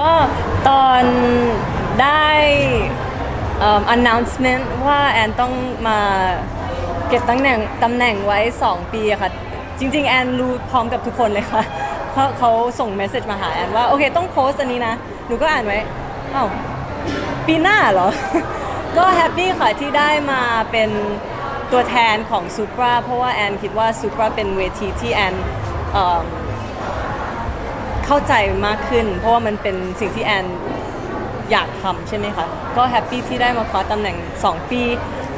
ก็ตอนได้เอิ่ม announcement ว่าแอนต้องมาเก็บตำแหน่งตำแหน่งไว้ 2 ปีอะค่ะ จริง ๆ แอนรู้พร้อมกับทุกคนเลยค่ะ เพราะเขาส่งเมสเซจมาหาแอนว่า โอเค ต้องโพสต์อันนี้นะ หนูก็อ่านไว้อ้าปีหน้าเหรอ ก็แฮปปี้ค่ะที่ได้มาเป็นตัวแทนของซูปราเพราะว่าแอนคิดว่าซูปราเป็นเวทีที่แอนเอิ่ม เข้าใจมากขึ้น เพราะว่ามันเป็นสิ่งที่แอนอยากทำใช่ไหมคะก็แฮปปี้ที่ได้มาคว้าตำแหน่ง 2 ปี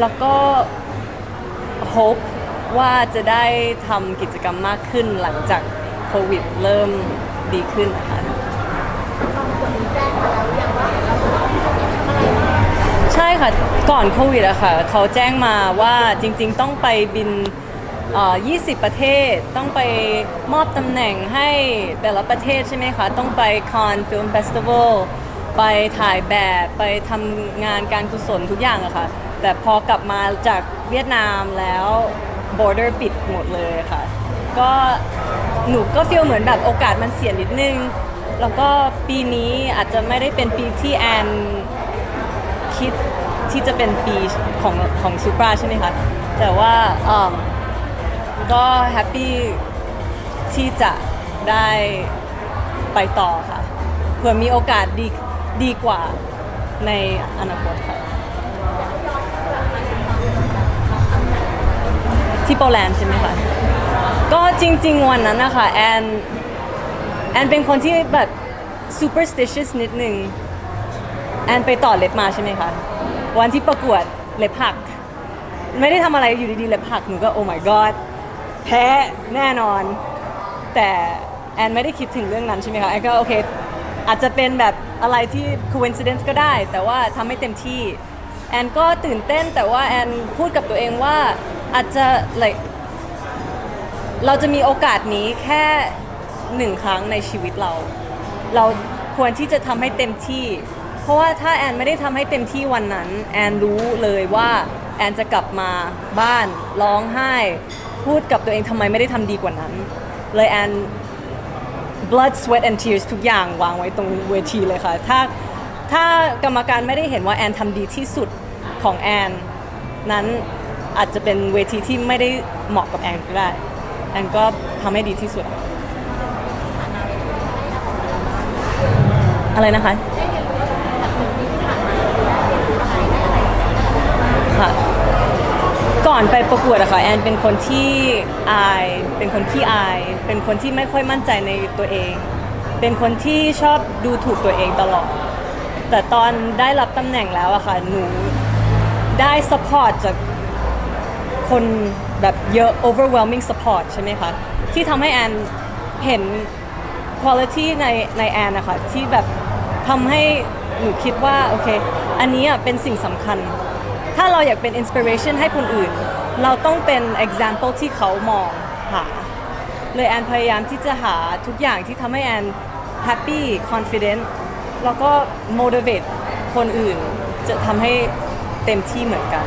แล้วก็ hope ว่าจะได้ทำกิจกรรมมากขึ้นหลังจากโควิดเริ่มดีขึ้นนะคะใช่ค่ะ ก่อนโควิดอะค่ะ เขาแจ้งมาว่าจริง ๆ ต้องไปบิน เอ่อ20 ประเทศต้องไปมอบตำแหน่งให้แต่ละประเทศใช่ไหมคะ ต้องไปคอนฟิล์มเฟสติวัลไปถ่ายแบบไปทำงานการกุศลทุกอย่างอะค่ะ แต่พอกลับมาจากเวียดนามแล้ว border ปิดหมดเลยค่ะ ก็หนูก็ฟีลเหมือนแบบโอกาสมันเสียนิดนึง แล้วก็ปีนี้อาจจะไม่ได้เป็นปีที่แอนคิดที่จะเป็นปีของของซูปราใช่ไหมคะ แต่ว่า ก็แฮปปี้ที่จะได้ไปต่อค่ะเผื่อมีโอกาสดีดีกว่าในอนาคตค่ะ ที่โปแลนด์ใช่ไหมคะ ก็จริง ๆ วันนั้นนะคะแอนแอนเป็นคนที่แบบ superstitious นิดนึงแอนไปต่อเล็บมาใช่ไหมคะ วันที่ประกวดเล็บหัก ไม่ได้ทำอะไรอยู่ดีๆเล็บหักหนูก็โอ้ my god แพ้แน่นอน แต่แอนไม่ได้คิดถึงเรื่องนั้นใช่ไหมคะแอนก็โอเค อาจจะเป็นแบบอะไรที่ coincidence ก็ได้ แต่ว่าทำให้เต็มที่ แอนก็ตื่นเต้นแต่ว่าแอนพูดกับตัวเองว่าอาจจะ like เราจะมีโอกาสนี้แค่หนึ่งครั้งในชีวิตเรา เราควรที่จะทำให้เต็มที่ เพราะว่าถ้าแอนไม่ได้ทำให้เต็มที่วันนั้น แอนรู้เลยว่าแอนจะกลับมาบ้านร้องไห้ พูดกับตัวเองทำไมไม่ได้ทำดีกว่านั้น เลยแอน blood sweat and tears ทุกอย่างวางไว้ตรงเวทีเลยค่ะ ถ้าถ้ากรรมการไม่ได้เห็นว่าแอนทำดีที่สุดของแอน นั้นอาจจะเป็นเวทีที่ไม่ได้เหมาะกับแอนก็ได้ แอนก็ทำให้ดีที่สุด อะไรนะคะค่ะ อนไปประกวดอะค่ะแอนเป็นคนที่อาย เป็นคนที่อาย เป็นคนที่ไม่ค่อยมั่นใจในตัวเอง เป็นคนที่ชอบดูถูกตัวเองตลอด แต่ตอนได้รับตำแหน่งแล้วอะค่ะหนูได้ support จากคนแบบเยอะ overwhelming support ใช่ไหมคะ ที่ทำให้แอนเห็น quality ในในแอนนะคะที่แบบทำให้หนูคิดว่า โอเค อันนี้อะเป็นสิ่งสำคัญ ถ้าเราอยากเป็น inspiration ให้คนอื่น เราต้องเป็น example ที่เขามองหาเลยแอนพยายามที่จะหาทุกอย่างที่ทำให้แอน happy confident แล้วก็ motivate คนอื่น จะทำให้เต็มที่เหมือนกัน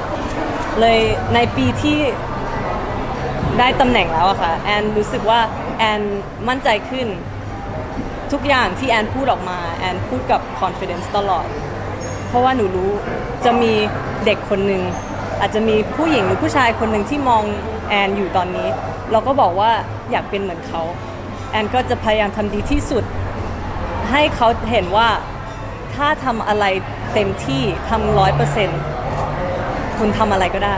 เลยในปีที่ได้ตำแหน่งแล้วอะค่ะแอนรู้สึกว่าแอนมั่นใจขึ้น ทุกอย่างที่แอนพูดออกมาแอนพูดกับ confidence ตลอด เพราะว่าหนูรู้ จะมีเด็กคนหนึ่งอาจจะมีผู้หญิงหรือผู้ชายคนหนึ่งที่มองแอนอยู่ตอนนี้ เราก็บอกว่าอยากเป็นเหมือนเขา แอนก็จะพยายามทำดีที่สุด ให้เขาเห็นว่าถ้าทำอะไรเต็มที่ทำร้อยเปอร์เซ็นต์คุณทำอะไรก็ได้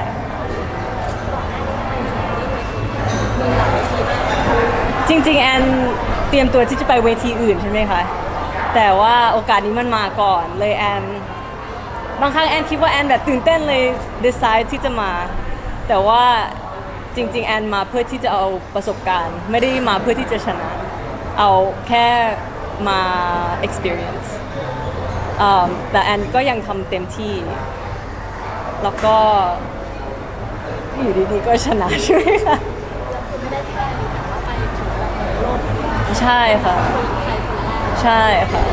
จริงๆ แอนเตรียมตัวที่จะไปเวทีอื่นใช่ไหมคะ แต่ว่าโอกาสนี้มันมาก่อนเลยแอน บางครั้งแอนคิดว่าแอนแบบตื่นเต้นเลย decide ที่จะมา แต่ว่าจริง ๆ แอนมาเพื่อที่จะเอาประสบการณ์ ไม่ได้มาเพื่อที่จะชนะ เอาแค่มา experience อ่าแต่แอนก็ยังทำเต็มที่ แล้วก็อยู่ดีๆก็ชนะใช่ไหมคะใช่ค่ะ ใช่ค่ะ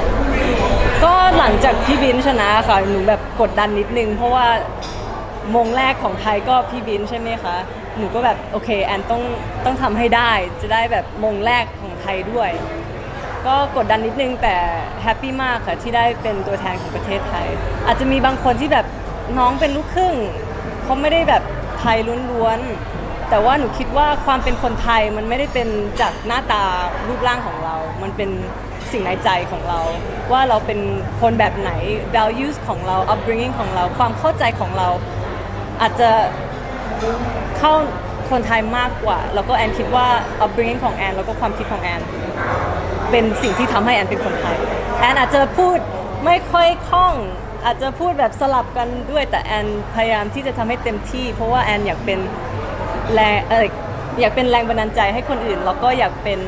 ก็หลังจากพี่บินชนะค่ะหนูแบบกดดันนิดนึง เพราะว่ามงแรกของไทยก็พี่บินใช่ไหมคะหนูก็แบบโอเคแอนต้องต้องทำให้ได้จะได้แบบมงแรกของไทยด้วย ก็กดดันนิดนึงแต่แฮปปี้มากค่ะที่ได้เป็นตัวแทนของประเทศไทย อาจจะมีบางคนที่แบบน้องเป็นลูกครึ่งเขาไม่ได้แบบไทยล้วนๆแต่ว่าหนูคิดว่าความเป็นคนไทยมันไม่ได้เป็นจากหน้าตารูปร่างของเรา มันเป็น สิ่งในใจของเรา ว่าเราเป็นคนแบบไหน values ของเรา upbringing ของเรา ความเข้าใจของเรา อาจจะเข้าคนไทยมากกว่า แล้วก็แอนคิดว่า upbringing ของแอนแล้วก็ความคิดของแอน เป็นสิ่งที่ทำให้แอนเป็นคนไทย แอนอาจจะพูดไม่ค่อยคล่อง อาจจะพูดแบบสลับกันด้วย แต่แอนพยายามที่จะทำให้เต็มที่ เพราะว่าแอนอยากเป็นแรงเอออยากเป็นแรงบันดาลใจให้คนอื่น แล้วก็อยากเป็น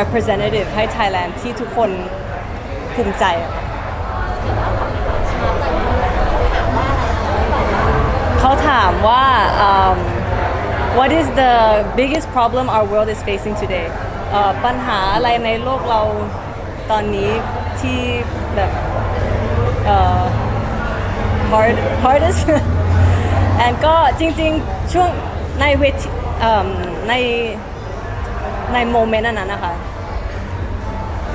representative ให้ Thailand ที่ทุกคนภูมิใจเขาถามว่า um, what is the biggest problem our world is facing today เอ่อปัญหาอะไรในโลกเราตอนนี้ที่แบบเอ่อ hard hardest แอนก็จริงๆ ช่วงในเวทใน ในโมเมนต์นั้นนะคะ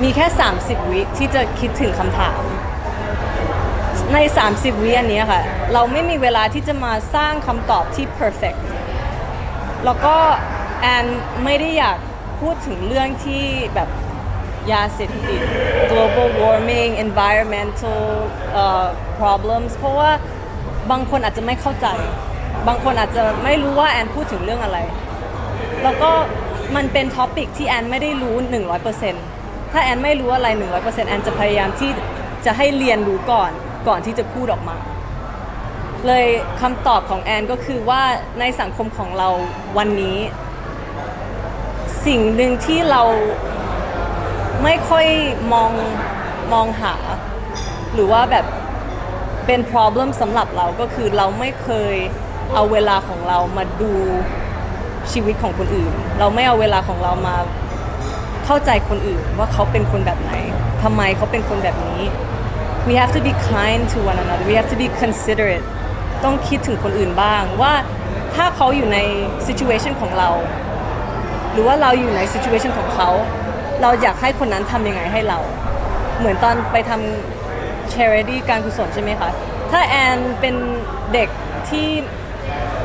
มีแค่ 30 วิที่จะคิดถึงคำถาม ใน 30 วิอันนี้ค่ะ เราไม่มีเวลาที่จะมาสร้างคำตอบที่ perfect แล้วก็แอนไม่ได้อยากพูดถึงเรื่องที่แบบยาเสพติด global warming environmental เอ่อ problems เพราะว่าบางคนอาจจะไม่เข้าใจ บางคนอาจจะไม่รู้ว่าแอนพูดถึงเรื่องอะไร แล้วก็ มันเป็นท็อปิกที่แอนไม่ได้รู้ 100%ถ้าแอนไม่รู้อะไร 100%แอนจะพยายามที่จะให้เรียนรู้ก่อนก่อนที่จะพูดออกมา เลยคำตอบของแอนก็คือว่าในสังคมของเราวันนี้ สิ่งหนึ่งที่เราไม่ค่อยมองมองหา หรือว่าแบบเป็น problem สำหรับเราก็คือเราไม่เคยเอาเวลาของเรามาดู ชีวิตของคนอื่น เราไม่เอาเวลาของเรามาเข้าใจคนอื่นว่าเขาเป็นคนแบบไหนทำไมเขาเป็นคนแบบนี้ we have to be kind to one another we have to be considerate ต้องคิดถึงคนอื่นบ้างว่าถ้าเขาอยู่ใน situation ของเรา หรือว่าเราอยู่ใน situation ของเขา เราอยากให้คนนั้นทำยังไงให้เรา เหมือนตอนไปทำ charity การกุศลใช่ไหมคะ ถ้าแอนเป็นเด็กที่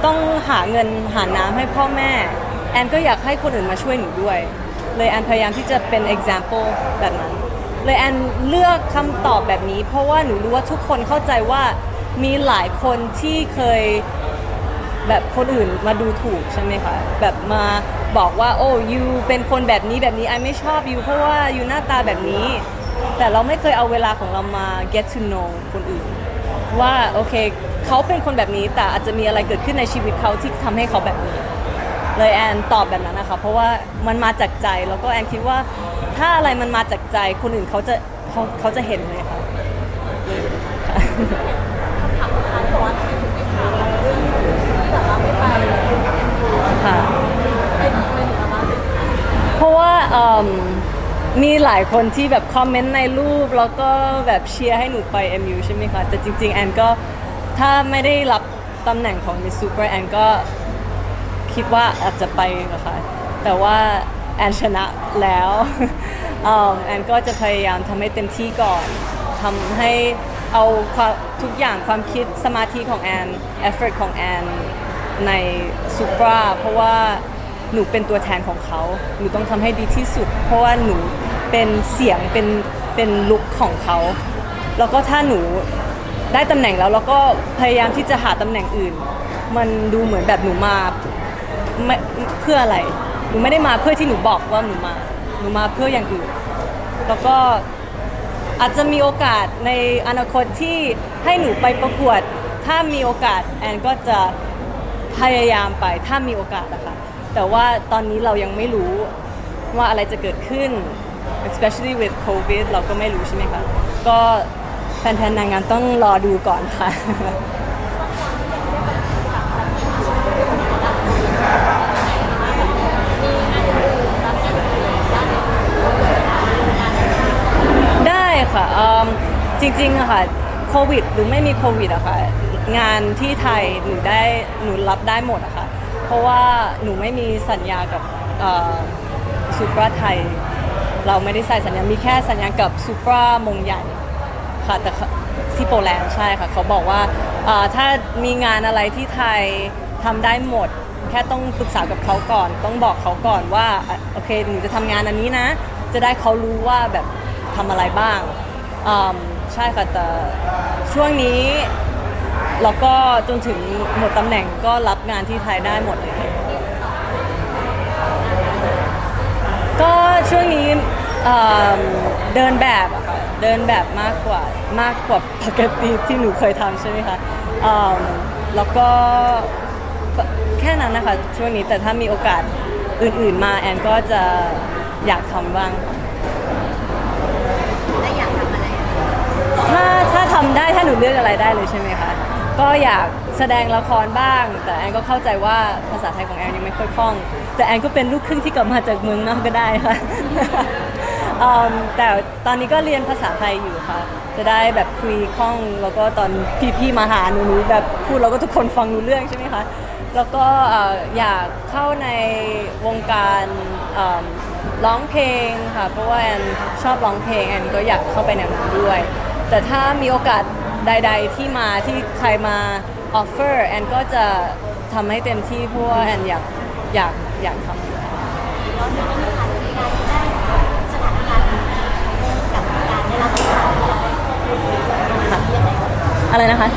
ต้องหาเงินหาน้ำให้พ่อแม่ แอนก็อยากให้คนอื่นมาช่วยหนูด้วย เลยแอนพยายามที่จะเป็น example แบบนั้น เลยแอนเลือกคำตอบแบบนี้ เพราะว่าหนูรู้ว่าทุกคนเข้าใจว่ามีหลายคนที่เคยแบบคนอื่นมาดูถูกใช่ไหมคะ แบบมาบอกว่าโอ้ยูเป็นคนแบบนี้แบบนี้ไอไม่ชอบยูเพราะว่ายูหน้าตาแบบนี้ แต่เราไม่เคยเอาเวลาของเรามา get to know คนอื่น ว่าโอเค เขาเป็นคนแบบนี้แต่อาจจะมีอะไรเกิดขึ้นในชีวิตเขาที่ทำให้เขาแบบนี้ เลยแอนตอบแบบนั้นนะคะ เพราะว่ามันมาจากใจแล้วก็แอนคิดว่า ถ้าอะไรมันมาจากใจคนอื่นเขาจะเขาเขาจะเห็นเลยค่ะค่ะค่ะเพราะว่าเอิ่มมีหลายคนที่แบบคอมเมนต์ในรูป แล้วก็แบบเชียร์ให้หนูไป MU ใช่ไหมคะ แต่จริง ๆ แอนก็ ถ้าไม่ได้รับตำแหน่งของ Miss Super แอนก็คิดว่าอาจจะไปนะคะแต่ว่าแอนชนะแล้วแอนก็จะพยายามทำให้เต็มที่ก่อนทำให้เอาความทุกอย่างความคิดสมาธิของแอน effort ของแอนในซูปราเพราะว่าหนูเป็นตัวแทนของเขาหนูต้องทำให้ดีที่สุด เพราะว่าหนูเป็นเสียงเป็นเป็นลุคของเขา แล้วก็ถ้าหนู ได้ตำแหน่งแล้วแล้วก็พยายามที่จะหาตำแหน่งอื่น มันดูเหมือนแบบหนูมาไม่เพื่ออะไร หนูไม่ได้มาเพื่อที่หนูบอกว่าหนูมา หนูมาเพื่ออย่างอื่น แล้วก็อาจจะมีโอกาสในอนาคตที่ให้หนูไปประกวด ถ้ามีโอกาสแอนก็จะพยายามไปถ้ามีโอกาสนะคะแต่ว่าตอนนี้เรายังไม่รู้ว่าอะไรจะเกิดขึ้น especially with covid เราก็ไม่รู้ใช่ไหมคะ ก็ แฟนๆนางงามต้องรอดูก่อนค่ะ ได้ค่ะเอิ่มจริงๆอะค่ะ โควิดหรือไม่มีโควิดอะค่ะ งานที่ไทยหนูได้หนูรับได้หมดอะค่ะ เพราะว่าหนูไม่มีสัญญากับซูปราไทย เราไม่ได้ใส่สัญญา มีแค่สัญญากับซูปรามงใหญ่ ค่ะแต่ที่โปแลนด์ใช่ค่ะ เขาบอกว่าถ้ามีงานอะไรที่ไทยทำได้หมด แค่ต้องปรึกษากับเขาก่อน ต้องบอกเขาก่อนว่าโอเคหนูจะทำงานอันนี้นะ จะได้เขารู้ว่าแบบทำอะไรบ้างใช่ค่ะแต่ช่วงนี้แล้วก็จนถึงหมดตำแหน่งก็รับงานที่ไทยได้หมดเลยก็ช่วงนี้เดินแบบ เดินแบบมากกว่ามากกว่าปกติที่หนูเคยทำใช่ไหมคะเอิ่มแล้วก็แค่นั้นนะคะช่วงนี้แต่ถ้ามีโอกาสอื่นๆมาแอนก็จะอยากทำบ้าง แล้วอยากทำอะไรอะถ้าถ้าทำได้ถ้าหนูเลือกอะไรได้เลยใช่ไหมคะ ก็อยากแสดงละครบ้าง แต่แอนก็เข้าใจว่าภาษาไทยของแอนยังไม่ค่อยคล่อง แต่แอนก็เป็นลูกครึ่งที่กลับมาจากเมืองนอกก็ได้ค่ะ อืมแต่ตอนนี้ก็เรียนภาษาไทยอยู่ค่ะ จะได้แบบคุยคล่องแล้วก็ตอนพี่ๆมาหาหนูหนูแบบพูดแล้วก็ทุกคนฟังรู้เรื่องใช่ไหมคะ แล้วก็เอ่ออยากเข้าในวงการเอิ่มร้องเพลงค่ะ เพราะว่าแอนชอบร้องเพลงแอนก็อยากเข้าไปแนวนั้นด้วย แต่ถ้ามีโอกาสใด ๆ ที่มาที่ใครมาออฟเฟอร์แอนก็จะทำให้เต็มที่เพราะว่าแอนอยากอยากอยากทำ ย้อนไปนิดนึ อะไรนะคะ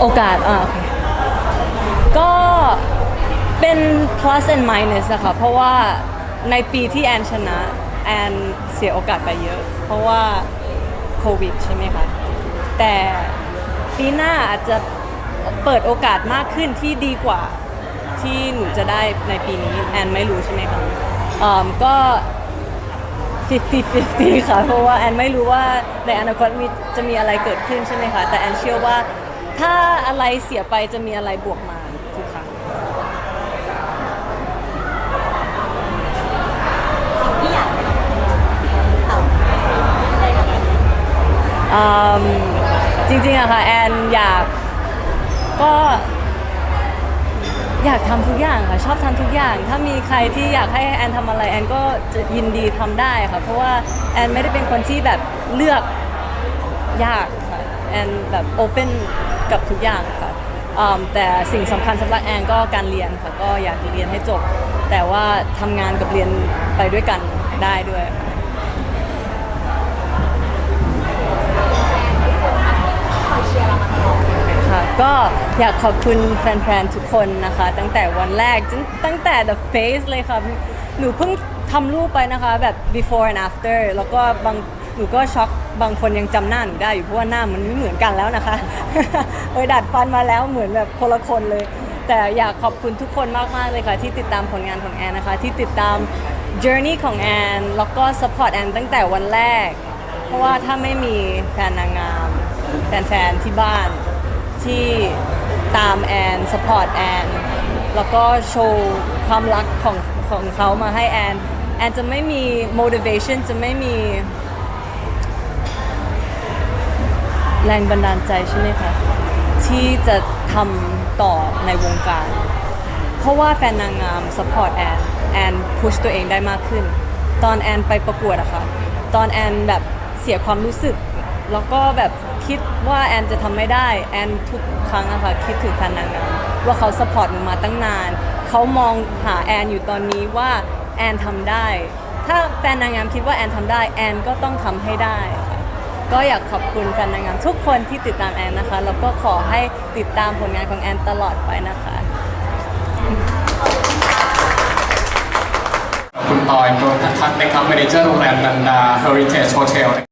โอกาสอ่าก็เป็น plus and minus อะค่ะเพราะว่าในปีที่แอนชนะแอนเสียโอกาสไปเยอะ เพราะว่าโควิดใช่ไหมคะ แต่ปีหน้าอาจจะเปิดโอกาสมากขึ้นที่ดีกว่าที่หนูจะได้ในปีนี้แอนไม่รู้ใช่ไหมคะอ่าก็ 50 50 ค่ะ เพราะว่าแอนไม่รู้ว่าในอนาคตมีจะมีอะไรเกิดขึ้นใช่ไหมคะ แต่แอนเชื่อว่าถ้าอะไรเสียไปจะมีอะไรบวกมาทุกครั้ง ที่อยากค่อจริงๆอะค่ะแอนอยากก็ อยากทำทุกอย่างค่ะชอบทำทุกอย่าง ถ้ามีใครที่อยากให้แอนทำอะไรแอนก็จะยินดีทำได้ค่ะเพราะว่าแอนไม่ได้เป็นคนที่แบบเลือกยากค่ะแอนแบบโอเ n นกับทุกอย่างค่ะแต่สิ่งสำคัญสำหรับแอนก็การเรียนค่ะก็อยากเรียนให้จบ แต่ว่าทำงานกับเรียนไปด้วยกันได้ด้วยค่ะ ก็อยากขอบคุณแฟนๆ ทุกคนนะคะ ตั้งแต่วันแรกจนตั้งแต่ the face เลยค่ะ หนูเพิ่งทำรูปไปนะคะ แบบ before and after แล้วก็บางหนูก็ช็อกบางคนยังจำหน้าหนูได้อยู่เพราะว่าหน้ามันไม่เหมือนกันแล้วนะคะเอยดัดฟันมาแล้วเหมือนแบบคนละคนเลย แต่อยากขอบคุณทุกคนมากๆเลยค่ะ ที่ติดตามผลงานของแอนนะคะ ที่ติดตาม journey ของแอนแล้วก็ support แอนตั้งแต่วันแรก เพราะว่าถ้าไม่มีแฟนนางงามแฟนๆที่บ้าน ที่ตามแอนสปอร์ตแอนแล้วก็โชว์ความรักของของเขามาให้แอนแอนจะไม่มี motivation จะไม่มี แรงบันดาลใจใช่ไหมคะที่จะทำต่อในวงการ เพราะว่าแฟนนางงามสปอร์ตแอนแอนพุชตัวเองได้มากขึ้น ตอนแอนไปประกวดอะค่ะ ตอนแอนแบบเสียความรู้สึก แล้วก็แบบ คิดว่าแอนจะทำไม่ได้แอนทุกครั้งอะค่ะคิดถึงแฟนนางงามว่าเขาสปอร์ตหนูมาตั้งนาน เขามองหาแอนอยู่ตอนนี้ว่าแอนทำได้ ถ้าแฟนนางงามคิดว่าแอนทำได้แอนก็ต้องทำให้ได้ ก็อยากขอบคุณแฟนนางงามทุกคนที่ติดตามแอนนะคะแล้วก็ขอให้ติดตามผลงานของแอนตลอดไปนะคะคุณออยนนททัศน์นะครับ m ม n นเจอร์โรงแรมนันดา Heritage Hotel